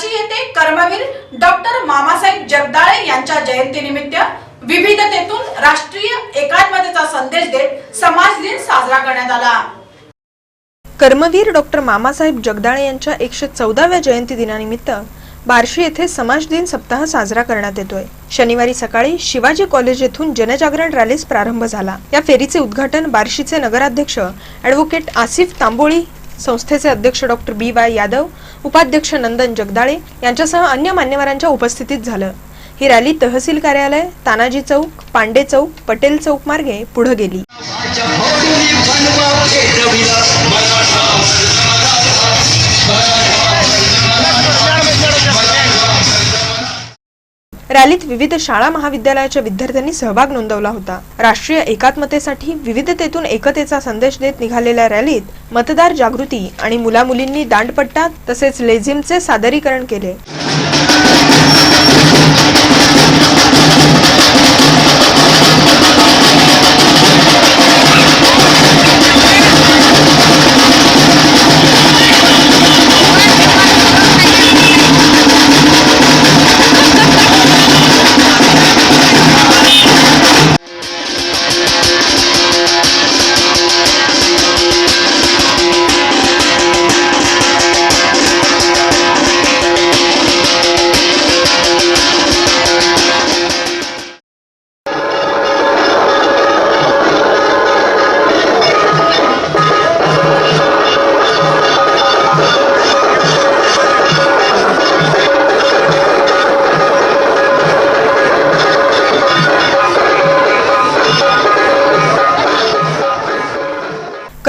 बार्शी येथे कर्मवीर डॉक्टर मामासाहेब जगदाळे यांच्या जयंतीनिमित्त विविधतेतून राष्ट्रीय एकात्मतेचा संदेश देत समाज दिन साजरा करण्यात आला. कर्मवीर डॉक्टर मामासाहेब जगदाळे यांच्या एकशे चौदाव्या जयंती दिनानिमित्त बार्शी येथे समाज दिन सप्ताह साजरा करण्यात येतोय. शनिवारी सकाळी शिवाजी कॉलेज येथून जनजागरण रॅलीस प्रारंभ झाला. या फेरीचे उद्घाटन बार्शीचे नगराध्यक्ष ॲडव्होकेट आसिफ तांबोळी संस्थेचे अध्यक्ष डॉक्टर बी वाय यादव उपाध्यक्ष नंदन जगदाळे यांच्यासह अन्य मान्यवरांच्या उपस्थितीत झालं. ही रॅली तहसील कार्यालय तानाजी चौक पांडे चौक पटेल चौक मार्गे पुढे गेली. रॅलीत विविध शाळा महाविद्यालयाच्या विद्यार्थ्यांनी सहभाग नोंदवला होता. राष्ट्रीय एकात्मतेसाठी विविधतेतून एकतेचा संदेश देत निघालेल्या रॅलीत मतदार जागृती आणि मुलामुलींनी दांडपट्टा तसेच लेझिमचे सादरीकरण केले.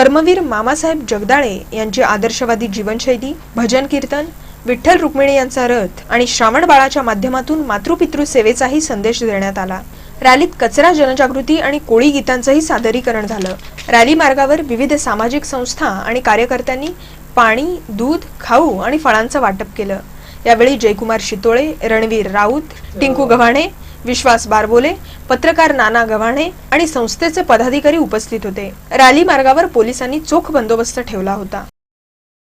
कर्मवीर मामासाहेब जगदाळे यांची आदर्शवादी जीवनशैली भजन कीर्तन विठ्ठल रुक्मिणी यांचा रथ आणि श्रावण बाळाच्या माध्यमातून मातृपितृ सेवेचाही संदेश देण्यात आला. रॅलीत कचरा जनजागृती आणि कोळी गीतांचंही सादरीकरण झालं. रॅली मार्गावर विविध सामाजिक संस्था आणि कार्यकर्त्यांनी पाणी दूध खाऊ आणि फळांचं वाटप केलं. यावेळी जयकुमार शितोळे रणवीर राऊत टिंकू गव्हाणे विश्वास बारबोले पत्रकार नाना गव्हाणे आणि संस्थेचे पदाधिकारी उपस्थित होते. रॅली मार्गावर पोलिसांनी चोख बंदोबस्त ठेवला होता.